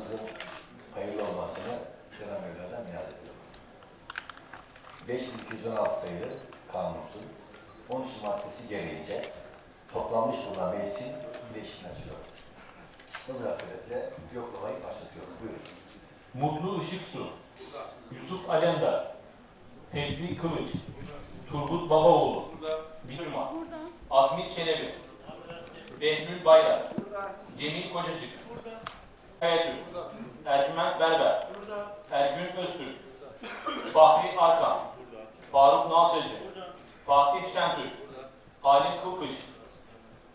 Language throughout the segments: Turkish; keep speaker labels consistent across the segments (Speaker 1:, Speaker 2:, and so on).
Speaker 1: hayatımızın hayırlı olmasını Cenab-ı Mevla'dan niyaz ediyorum. 5216 sayılı kanunumuzun 13 maddesi gereğince toplanmış bulunan meclisin bileşimini açıyorum. Bu münasebetle yoklamayı başlatıyorum. Buyurun.
Speaker 2: Mutlu Işık Su, Yusuf Alemdar, Fevzi Kılıç, Turgut Babaoğlu, Bituma, Azmi Çelebi, Behlül Bayrak, Cemil Kocacık, Kayatürk, Ercüment Berber, Ergün Öztürk, Fahri Arkan, Faruk Nalçacı, Fatih Şentürk, Halim Kılkış,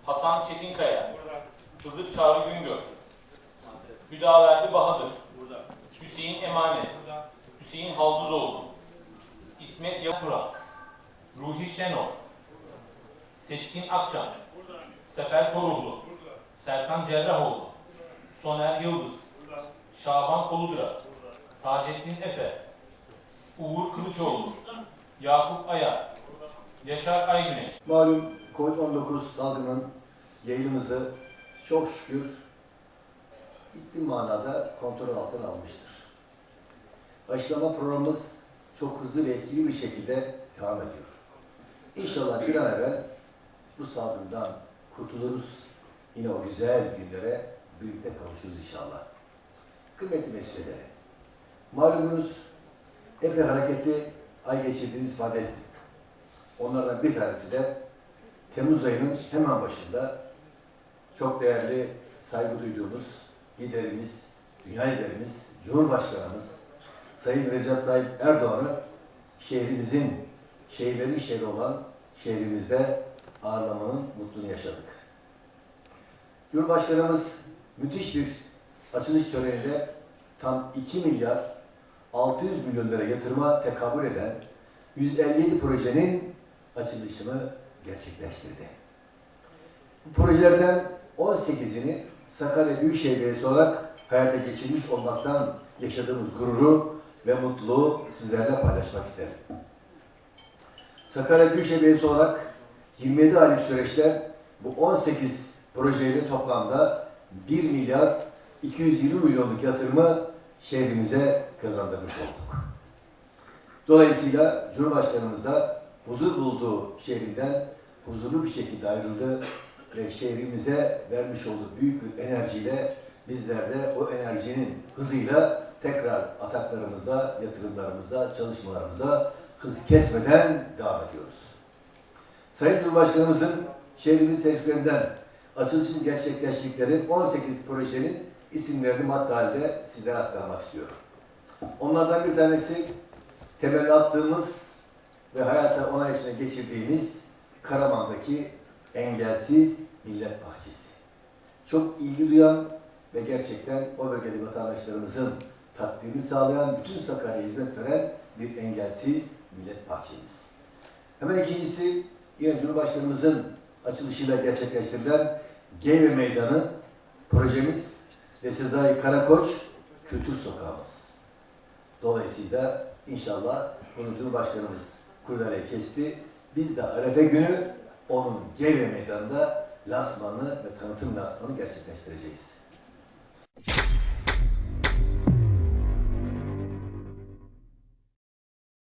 Speaker 2: Hasan Çetinkaya, Hızır Çağrı Güngör, Hüdaverdi Bahadır, Hüseyin Emanet, Hüseyin Halduzoğlu, İsmet Yapura, Ruhi Şenol, Seçkin Akçan, Sefer Çorumlu, Serkan Cerrahoğlu, Soner Yıldız, Şaban Koludra, Taceddin Efe, Uğur Kılıçoğlu, Yakup Aya, Yaşar Aygüneş,
Speaker 1: Malum COVID-19 salgının yayılımızı çok şükür ciddi manada kontrol altına almıştır. Aşılama programımız çok hızlı ve etkili bir şekilde devam ediyor. İnşallah bir an evvel bu salgından kurtuluruz. Yine o güzel günlere birlikte kavuşuruz inşallah. Kıymetli mesleğleri, malumunuz epey hareketli ay geçirdiğiniz ifade ettim. Onlardan bir tanesi de Temmuz ayının hemen başında çok değerli, saygı duyduğumuz liderimiz, dünya liderimiz, Cumhurbaşkanımız Sayın Recep Tayyip Erdoğan'ı şehrimizin, şehirlerin şehri olan şehrimizde ağırlamanın mutluluğunu yaşadık. Cumhurbaşkanımız müthiş bir açılış töreniyle tam 2 milyar 600 milyon lira yatırıma tekabül eden 157 projenin açılışını gerçekleştirdi. Bu projelerden 18'ini Sakarya Büyükşehir Belediyesi olarak hayata geçirmiş olmaktan yaşadığımız gururu ve mutluluğu sizlerle paylaşmak isterim. Sakarya Büyükşehir Belediyesi olarak 27 aylık süreçte bu 18 projeyle toplamda 1 milyar 220 milyonluk yatırımı şehrimize kazandırmış olduk. Dolayısıyla Cumhurbaşkanımız da huzur bulduğu şehrinden huzurlu bir şekilde ayrıldı ve şehrimize vermiş olduğu büyük bir enerjiyle bizler de o enerjinin hızıyla tekrar ataklarımıza, yatırımlarımıza, çalışmalarımıza hız kesmeden devam ediyoruz. Sayın Cumhurbaşkanımızın şehrimiz tesiflerinden açılışını gerçekleştirdikleri 18 projenin isimlerini madde halde sizlere aktarmak istiyorum. Onlardan bir tanesi temelli attığımız ve hayata onay içine geçirdiğimiz Karaman'daki engelsiz millet bahçesi. Çok ilgi duyan ve gerçekten o bölgede vatandaşlarımızın takdirini sağlayan, bütün Sakarya'ya hizmet veren bir engelsiz millet bahçemiz. Hemen ikincisi yine Cumhurbaşkanımızın açılışıyla gerçekleştirilen Geyve Meydanı projemiz ve Sezai Karakoç Kültür Sokağımız. Dolayısıyla inşallah bunu Cumhurbaşkanımız kurdele kesti. Biz de Arefe günü onun Geyve Meydanı'nda lansmanı ve tanıtım lansmanı gerçekleştireceğiz.